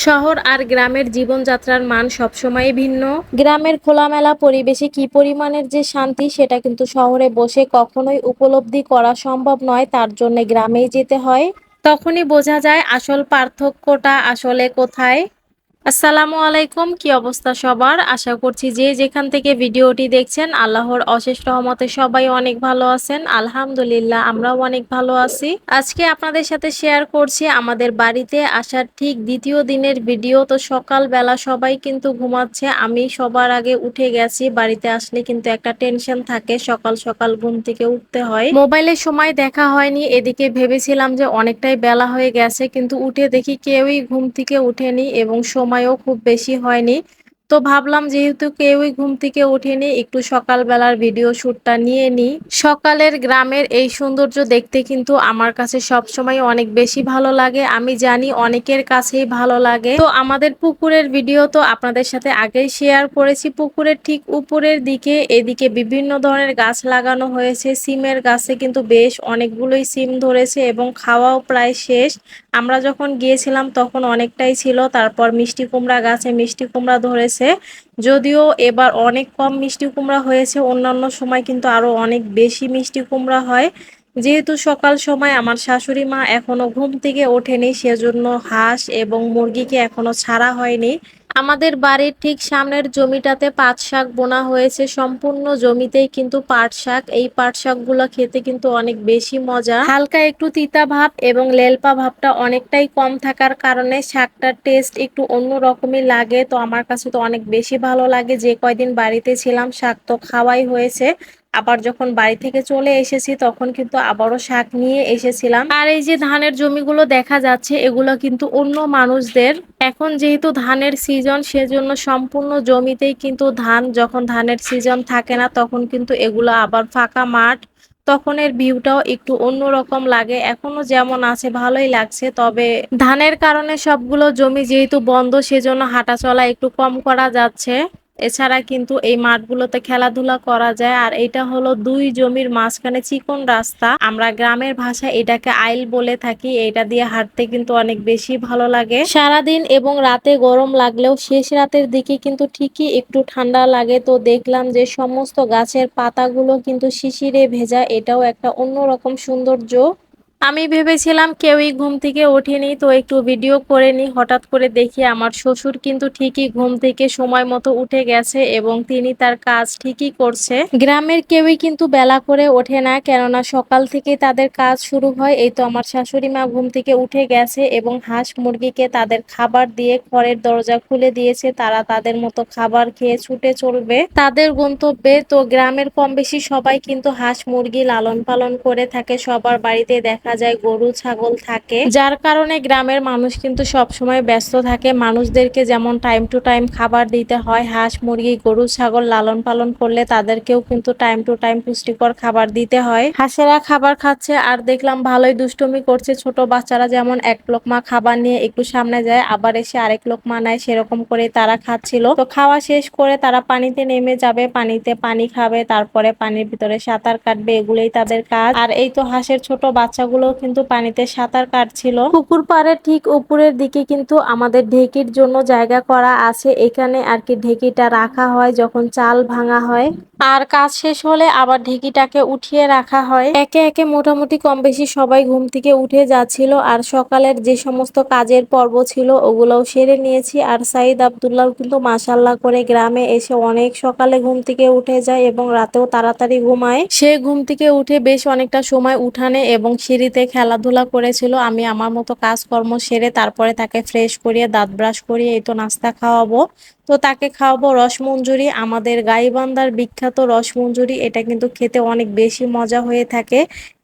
শহর আর গ্রামের জীবনযাত্রার মান সবসময় ভিন্ন। গ্রামের খোলামেলা পরিবেশে কি পরিমাণের যে শান্তি সেটা কিন্তু শহরে বসে কখনোই উপলব্ধি করা সম্ভব নয় তার জন্য গ্রামেই যেতে হয়। তখনই বোঝা যায় আসল পার্থক্যটা আসলে কোথায়। আসসালামু আলাইকুম, কি অবস্থা সবার? আশা করছি যে যেখান থেকে ভিডিওটি দেখছেন, আল্লাহর অশেষ রহমতে সবাই অনেক ভালো আছেন। আলহামদুলিল্লাহ, আমরাও অনেক ভালো আছি। আজকে আপনাদের সাথে শেয়ার করছি আমাদের বাড়িতে আসার ঠিক দ্বিতীয় দিনের ভিডিও। তো সকালবেলা সবাই কিন্তু ঘুমাচ্ছে। আমি সবার আগে উঠে গেছি। বাড়িতে আসলে কিন্তু একটা টেনশন থাকে। সকাল সকাল ঘুম থেকে উঠতে হয়। মোবাইলের সময় দেখা হয়নি। এদিকে ভেবেছিলাম যে অনেকটাই বেলা হয়ে গেছে। কিন্তু উঠে দেখি কেউই ঘুম থেকে উঠেনি এবং সময়ও খুব বেশি হয়নি। তো ভাবলাম যেহেতু কেউই ঘুম থেকে ওঠেনি, একটু সকালবেলার ভিডিও শ্যুটটা নিয়ে নিই। সকালের গ্রামের এই সৌন্দর্য দেখতে কিন্তু আমার কাছে সব সময় অনেক বেশি ভালো লাগে। আমি জানি অনেকের কাছেই ভালো লাগে। তো আমাদের পুকুরের ভিডিও তো আপনাদের সাথে আগেই শেয়ার করেছি। পুকুরের ঠিক উপরের দিকে, এদিকে বিভিন্ন ধরনের গাছ লাগানো হয়েছে। সিমের গাছে কিন্তু বেশ অনেকগুলোই সিম ধরেছে এবং খাওয়াও প্রায় শেষ। আমরা যখন গিয়েছিলাম তখন অনেকটাই ছিল। তারপর মিষ্টি কুমড়া গাছে মিষ্টি কুমড়া ধরেছে। যদিও এবার অনেক কম মিষ্টি কুমড়া হয়েছে, অন্যান্য সময় কিন্তু আরও অনেক বেশি মিষ্টি কুমড়া হয়। যেহেতু সকাল সময় আমার শাশুড়ি মা এখনও ঘুম থেকে ওঠেনি, সেজন্য হাঁস এবং মুরগিকে এখনও ছাড়া হয়নি। আমাদের বাড়ির ঠিক সামনের জমিটাতে পাট শাক বোনা হয়েছে। সম্পূর্ণ জমিতেই কিন্তু পাট শাক। এই পাট শাকগুলো খেতে কিন্তু অনেক বেশি মজা। হালকা একটু তিতা ভাব এবং লেলপা ভাবটা অনেকটাই কম থাকার কারণে শাকটার টেস্ট একটু অন্য রকমই লাগে। তো আমার কাছে তো অনেক বেশি ভালো লাগে। যে কয়দিন বাড়িতে ছিলাম, শাক তো খাওয়াই হয়েছে। আবার যখন বাড়ি থেকে চলে এসেছি, তখন কিন্তু আবারও শাক নিয়ে এসেছিলাম। আর এই যে ধানের জমিগুলো দেখা যাচ্ছে, এগুলো কিন্তু অন্য মানুষদের। এখন যেহেতু ধানের সিজন সেজন্য সম্পূর্ণ জমিতেই কিন্তু ধান, যখন ধানের সিজন থাকে না, তখন কিন্তু এগুলো আবার ফাঁকা মাঠ। তখন এর ভিউটাও একটু অন্যরকম লাগে। এখনও যেমন আছে, ভালোই লাগছে। তবে ধানের কারণে সবগুলো জমি যেহেতু বন্ধ, সেজন্য হাঁটা চলা একটু কম করা যাচ্ছে। এছাড়া কিন্তু এই মাঠগুলোতে খেলাধুলা করা যায়। আর এটা হলো দুই জমির মাঝখানে চিকন রাস্তা। আমরা গ্রামের ভাষায় এটাকে আইল বলে থাকি। এটা দিয়ে হাঁটতে কিন্তু অনেক বেশি ভালো লাগে। সারাদিন এবং রাতে গরম লাগলেও শেষ রাতের দিকে কিন্তু ঠিকই একটু ঠান্ডা লাগে। তো দেখলাম যে সমস্ত গাছের পাতাগুলো কিন্তু শিশিরে ভেজা। এটাও একটা অন্যরকম সৌন্দর্য। আমি ভেবেছিলাম কেউই ঘুম থেকে ওঠেনি, তো একটু ভিডিও করে নি। হঠাৎ করে দেখি আমার শ্বশুর কিন্তু ঠিকই ঘুম থেকে সময় মতো উঠে গেছে এবং তিনি তার কাজ ঠিকই করছে। গ্রামের কেউই কিন্তু বেলা করে ওঠে না, কেননা সকাল থেকে তাদের কাজ শুরু হয়। এই তো আমার শাশুড়ি মা ঘুম থেকে উঠে গেছে এবং হাঁস মুরগিকে তাদের খাবার দিয়ে ঘরের দরজা খুলে দিয়েছে। তারা তাদের মতো খাবার খেয়ে ছুটে চলবে। তাদের গন্তব্যে তো গ্রামের কম বেশি সবাই কিন্তু হাঁস মুরগি লালন পালন করে থাকে, সবার বাড়িতে দেখা দেখা যায় গরু, ছাগল থাকে। যার কারণে গ্রামের মানুষ কিন্তু সব সময় ব্যস্ত থাকে। মানুষদেরকে যেমন টাইম টু টাইম খাবার দিতে হয়, হাঁস, মুরগি, গরু, ছাগল লালন পালন করলে তাদেরকেও কিন্তু টাইম টু টাইম পুষ্টিকর খাবার দিতে হয়। হাঁসেরা খাবার খাচ্ছে, আর দেখলাম ভালোই দুষ্টুমি করছে। ছোট বাচ্চারা যেমন এক লোকমা খাবার নিয়ে একটু সামনে যায়, আবার এসে আরেক লোকমা নেয়, সেরকম করে তারা খাচ্ছিল। তো খাওয়া শেষ করে তারা পানিতে নেমে যাবে, পানিতে পানি খাবে, তারপরে পানির ভিতরে সাঁতার কাটবে, এগুলোই তাদের কাজ। আর এই তো হাঁসের ছোট বাচ্চাগুলো গুলো কিন্তু পানিতে সাঁতার কাটছিল। পুকুর পাড়ের ঠিক উপরের দিকে কিন্তু আমাদের ঢেকির জন্য জায়গা করা আছে। এখানে আর কি ঢেকিটা রাখা হয় যখন চাল ভাঙা হয়। আর কাজ শেষ হলে আবার ঢেকিটাকে উঠিয়ে রাখা হয়। একে একে মোটামুটি কম বেশি সবাই ঘুম থেকে উঠে যাচ্ছিল আর সকালের যে সমস্ত কাজের পর্ব ছিল ওগুলোও সেরে নিয়েছি। আর সাইদ আবদুল্লাহ কিন্তু মাসাল্লাহ করে গ্রামে এসে অনেক সকালে ঘুম থেকে উঠে যায় এবং রাতেও তাড়াতাড়ি ঘুমায়। সে ঘুম থেকে উঠে বেশ অনেকটা সময় উঠানে এবং সিঁড়ি সিঁড়িতে খেলাধুলা করেছিল, আমি আমার মতো কাজকর্ম সেরে তারপরে তাকে ফ্রেশ করিয়ে দাঁত ব্রাশ করিয়ে এই তো নাস্তা খাওয়াবো। তো তাকে খাওয়াবো রসমঞ্জুরি আমাদের গাইবান্ধার বিখ্যাত রসমঞ্জুরি এটা কিন্তু খেতে অনেক বেশি মজা হয়ে থাকে।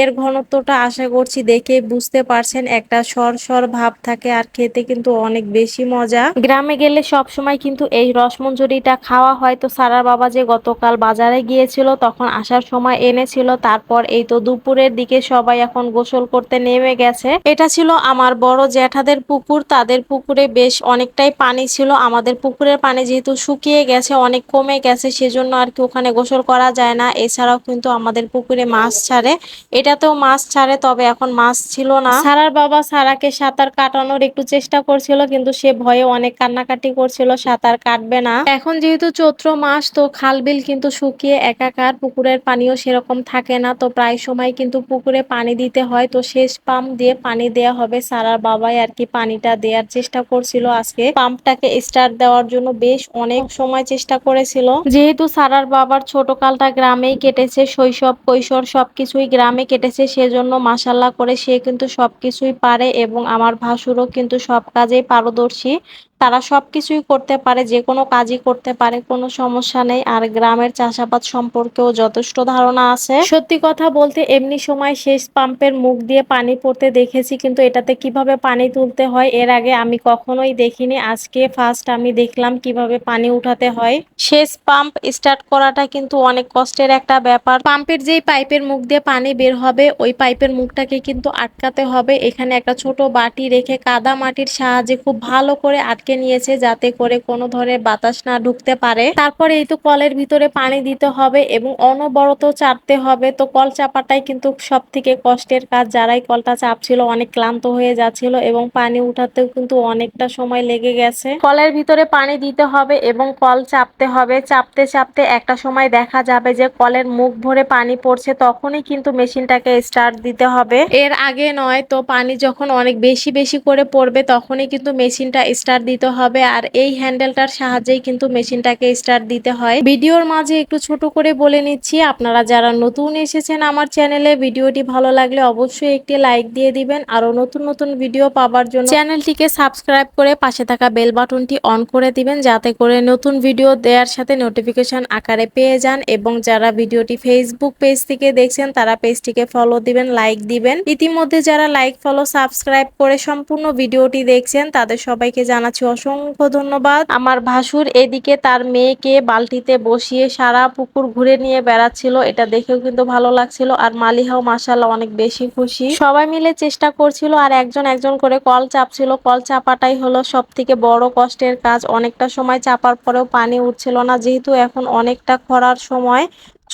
এর ঘনত্বটা আশা করছি দেখে বুঝতে পারছেন, একটা সর সর ভাব থাকে আর খেতে কিন্তু অনেক বেশি মজা। গ্রামে গেলে সব সময় কিন্তু এই রসমঞ্জুরিটা খাওয়া হয়। তো সারার বাবা যে গতকাল বাজারে গিয়েছিল, তখন আসার সময় এনেছিল, তারপর এই তো দুপুরের দিকে সবাই এখন গোসল গোসল করতে নেমে গেছে। এটা ছিল আমার বড় জ্যাঠাদের পুকুর। তাদের পুকুরে বেশ অনেকটাই পানি ছিল। আমাদের পুকুরের পানি যেহেতু শুকিয়ে গেছে, অনেক কমে গেছে, সেজন্য আর কি ওখানে গোসল করা যায় না। এছাড়াও কিন্তু আমাদের পুকুরে মাছ ছাড়ে। এটাতেও মাছ ছাড়ে, তবে এখন মাছ ছিল না। সারার বাবা সারাকে সাঁতার কাটানোর একটু চেষ্টা করছিল, কিন্তু সে ভয়ে অনেক কান্নাকাটি করছিল, সাঁতার কাটবে না। এখন যেহেতু চৈত্র মাস, তো খাল বিল কিন্তু শুকিয়ে একাকার, পুকুরের পানিও সেরকম থাকে না। তো প্রায় সময় কিন্তু পুকুরে পানি দিতে হয়। তো শেষ পাম্প দিয়ে পানি দেয়া হবে। সারার বাবাই আর কি পানিটা দেওয়ার চেষ্টা করছিল আজকে। পাম্পটাকে স্টার্ট দেওয়ার জন্য বেশ অনেক সময় চেষ্টা করেছিল। যেহেতু সারার বাবার ছোট কালটা গ্রামেই কেটেছে, শৈশব, কৈশোর সবকিছুই গ্রামে কেটেছে, সেজন্য মাসাল্লাহ করে সে কিন্তু সবকিছুই পারে এবং আমার ভাসুরও কিন্তু সব কাজেই পারদর্শী। তারা সবকিছুই করতে পারে যে কোনো কাজই করতে পারে কোনো সমস্যা নেই। আর গ্রামের চাষাবাদ সম্পর্কেও যথেষ্ট ধারণা আছে। সত্যি কথা বলতে এমনি সময় শেষ পাম্পের মুখ দিয়ে পানি পড়তে দেখেছি কিন্তু এটাতে কীভাবে পানি তুলতে হয় এর আগে আমি কখনোই দেখিনি। আজকে ফার্স্ট আমি দেখলাম কীভাবে পানি উঠাতে হয়। শেষ পাম্প স্টার্ট করাটা কিন্তু অনেক কষ্টের একটা ব্যাপার। পাম্পের যেই পাইপের মুখ দিয়ে পানি বের হবে ওই পাইপের মুখটাকে কিন্তু আটকাতে হবে। এখানে একটা ছোট বাটি রেখে কাদা মাটির সাহায্যে খুব ভালো করে আটকে আটকে নিয়েছে যাতে করে কোনো ধরনের বাতাস না ঢুকতে পারে। তারপরে এই তো কলের ভিতরে পানি দিতে হবে এবং অনবরত চাপতে হবে। তো কল চাপাটাই কিন্তু সব থেকে কষ্টের কাজ। যারাই কলটা চাপছিল অনেক ক্লান্ত হয়ে যাচ্ছিল এবং পানি উঠাতেও কিন্তু অনেকটা সময় লেগে গেছে। কলের ভিতরে পানি দিতে হবে এবং কল চাপতে হবে। চাপতে চাপতে একটা সময় দেখা যাবে যে কলের মুখ ভরে পানি পড়ছে তখনই কিন্তু মেশিনটাকে স্টার্ট দিতে হবে। এর আগে নয়, তো পানি যখন অনেক বেশি বেশি করে পড়বে তখনই কিন্তু মেশিনটা স্টার্ট দিতে হবে আর এই হ্যান্ডেলটার সাহায্যেই কিন্তু মেশিনটাকে স্টার্ট দিতে হয়। ভিডিওর মাঝে একটু ছোট করে বলে নিচ্ছি, আপনারা যারা নতুন এসেছেন আমার চ্যানেলে, ভিডিওটি ভালো লাগলে অবশ্যই একটি লাইক দিয়ে দিবেন। আরও নতুন নতুন ভিডিও পাওয়ার জন্য চ্যানেলটিকে সাবস্ক্রাইব করে পাশে থাকা বেল বাটনটি অন করে দিবেন, যাতে করে নতুন ভিডিও দেওয়ার সাথে নোটিফিকেশন আকারে পেয়ে যান এবং যারা ভিডিওটি ফেসবুক পেজ থেকে দেখছেন, তারা পেজটিকে ফলো দিবেন লাইক দিবেন। ইতিমধ্যে যারা লাইক ফলো সাবস্ক্রাইব করে সম্পূর্ণ ভিডিওটি দেখছেন, তাদের সবাইকে জানাচ্ছি অসংখ্য ধন্যবাদ। আমার ভাসুর এদিকে তার মেয়েকে বালতিতে বসিয়ে সারা পুকুর ঘুরে নিয়ে বেড়াচ্ছিল। এটা দেখেও কিন্তু ভালো লাগছিল আর মালিহাও মাসাল্লাহ অনেক বেশি খুশি। সবাই মিলে চেষ্টা করছিল আর একজন একজন করে কল চাপছিল। কল চাপাটাই হলো সব থেকে বড় কষ্টের কাজ। অনেকটা সময় চাপার পরেও পানি উঠছিল না। যেহেতু এখন অনেকটা খরার সময়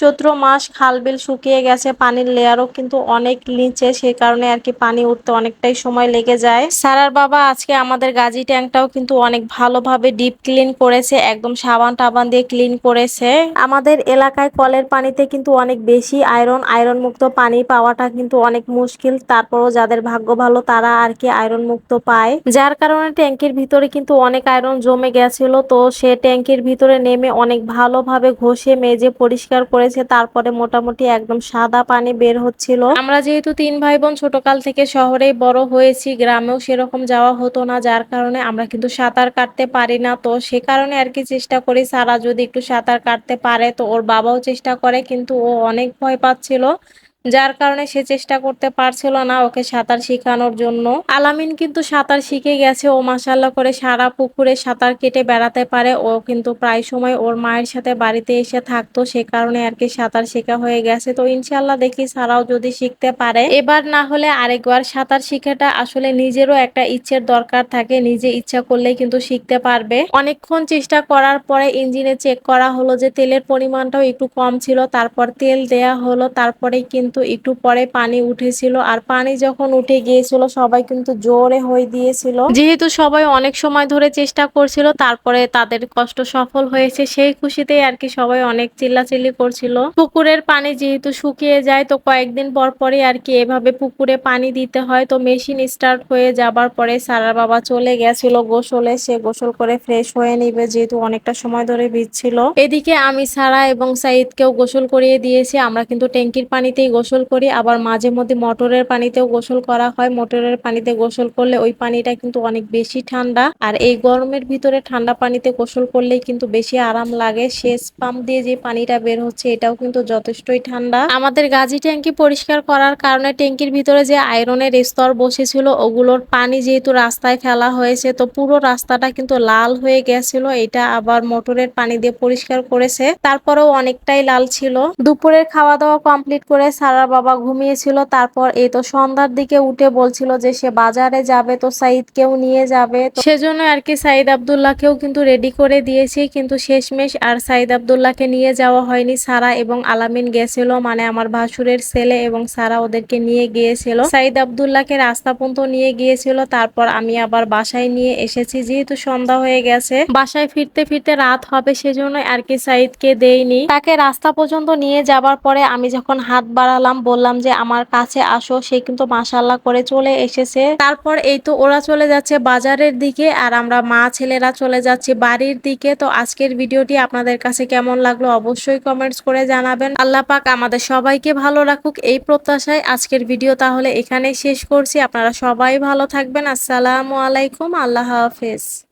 চৈত্র মাস খালবিল শুকিয়ে গেছে, পানির লেয়ারও কিন্তু অনেক নিচে, সে কারণে আর কি পানি উঠতে অনেকটাই সময় লেগে যায়। সারার বাবা, আজকে আমাদের গাজি ট্যাঙ্কটাও কিন্তু অনেক ভালোভাবে ডিপ ক্লিন করেছে, একদম সাবান টাবান দিয়ে ক্লিন করেছে। আমাদের এলাকায় কলের পানিতে কিন্তু অনেক বেশি আয়রন আয়রন মুক্ত পানি পাওয়াটা কিন্তু অনেক মুশকিল। তারপরও যাদের ভাগ্য ভালো, তারা আর কি আয়রন মুক্ত পায়। যার কারণে ট্যাঙ্কির ভিতরে কিন্তু অনেক আয়রন জমে গেছিল, তো সে ট্যাঙ্কির ভিতরে নেমে অনেক ভালোভাবে ঘষে, মেজে, পরিষ্কার করে করেছে, তারপরে মোটামুটি একদম সাদা পানি বের হচ্ছিল। আমরা যেহেতু তিন ভাই বোন ছোটকাল থেকে শহরেই বড় হয়েছি, গ্রামেও সেরকম যাওয়া হতো না, যার কারণে আমরা কিন্তু সাঁতার কাটতে পারি না। তো সে কারণে আর কি চেষ্টা করি, সারা যদি একটু সাঁতার কাটতে পারে, তো ওর বাবাও চেষ্টা করে, কিন্তু ও অনেক ভয় পাচ্ছিল। যার কারণে সে চেষ্টা করতে পারছিল না ওকে সাঁতার শেখানোর জন্য। আলামিন কিন্তু সাঁতার শিখে গেছে ও মাসাল্লাহ করে সারা পুকুরে সাঁতার কেটে বেড়াতে পারে। ও কিন্তু প্রায় সময় ওর মায়ের সাথে বাড়িতে এসে থাকতো, সে কারণে আর কি সাঁতার শেখা হয়ে গেছে। তো ইনশাল্লাহ দেখি সারাও যদি শিখতে পারে। এবার না হলে আরেকবার সাঁতার শিখাটা আসলে নিজেরও একটা ইচ্ছের দরকার থাকে। নিজে ইচ্ছা করলেই কিন্তু শিখতে পারবে। অনেকক্ষণ চেষ্টা করার পরে ইঞ্জিনে চেক করা হলো যে তেলের পরিমাণটাও একটু কম ছিল, তারপর তেল দেয়া হলো তারপরে কিন্তু কিন্তু একটু পরে পানি উঠেছিল। আর পানি যখন উঠে গিয়েছিল, সবাই কিন্তু জোরে হয়ে দিয়েছিল। যেহেতু সবাই অনেক সময় ধরে চেষ্টা করছিল, তারপরে তাদের কষ্ট সফল হয়েছে, সেই খুশিতেই আর কি সবাই অনেক চিল্লাচিল্লি করছিল। পুকুরের পানি যেহেতু শুকিয়ে যায়, তো কয়েকদিন পর পরে আর কি এভাবে পুকুরে পানি দিতে হয়। তো মেশিন স্টার্ট হয়ে যাবার পরে সারার বাবা চলে গেছিল গোসলে। সে গোসল করে ফ্রেশ হয়ে নিবে, যেহেতু অনেকটা সময় ধরে ভিজছিল। এদিকে আমি সারা এবং সাইদকেও গোসল করিয়ে দিয়েছি। আমরা কিন্তু ট্যাঙ্কির পানিতেই গোসল গোসল করি। আবার মাঝে মধ্যে মোটরের পানিতেও গোসল করা হয়। মোটরের পানিতে গোসল করলে ওই পানিটা কিন্তু অনেক বেশি ঠান্ডা। আর এই গরমের ভিতরে ঠান্ডা পানিতে গোসল করলেই কিন্তু বেশি আরাম লাগে। শেষ পাম্প দিয়ে যে পানিটা বের হচ্ছে, এটাও কিন্তু যথেষ্টই ঠান্ডা। আমাদের গাজি ট্যাঙ্কি পরিষ্কার করার কারণে ট্যাঙ্কির ভিতরে যে আয়রনের স্তর বসেছিল, ওগুলোর পানি যেহেতু রাস্তায় ফেলা হয়েছে, তো পুরো রাস্তাটা কিন্তু লাল হয়ে গেছিল। এটা আবার মোটরের পানি দিয়ে পরিষ্কার করেছে। তারপরেও অনেকটাই লাল ছিল। দুপুরের খাওয়া দাওয়া কমপ্লিট করে সারার বাবা ঘুমিয়েছিল, তারপর এই তো সন্ধ্যার দিকে উঠে বলছিল যে সে বাজারে যাবে, তো সাইদকেও নিয়ে যাবে। সেজন্য আর কি সাইদ আবদুল্লাহকেও কিন্তু রেডি করে দিয়েছি, কিন্তু শেষমেশ আর সাইদ আবদুল্লাহকে নিয়ে যাওয়া হয়নি। সারা এবং আলামিন গেছিল মানে আমার ভাসুরের ছেলে এবং সারা ওদেরকে নিয়ে গিয়েছিল। সাইদ আবদুল্লাহকে রাস্তা পর্যন্ত নিয়ে গিয়েছিল, তারপর আমি আবার বাসায় নিয়ে এসেছি, যেহেতু সন্ধ্যা হয়ে গেছে। বাসায় ফিরতে ফিরতে রাত হবে, সেজন্য আর কি সাইদকে দেইনি। তাকে রাস্তা পর্যন্ত নিয়ে যাবার পরে আমি যখন হাত বাড়ালাম বললাম যে, আমার কাছে আসো, সে কিন্তু মাসাল্লাহ করে চলে এসেছে। তারপর এই তো ওরা চলে যাচ্ছে বাজারের দিকে, আর আমরা মা ছেলেরা চলে যাচ্ছি বাড়ির দিকে। তো আজকের ভিডিওটি আপনাদের কাছে কেমন লাগল অবশ্যই কমেন্টস করে জানাবেন। আল্লাহ পাক আমাদের সবাইকে ভালো রাখুক, এই প্রত্যাশায় আজকের ভিডিও তাহলে এখানেই শেষ করছি। আপনারা সবাই ভালো থাকবেন। আসসালামু আলাইকুম, আল্লাহ হাফেজ।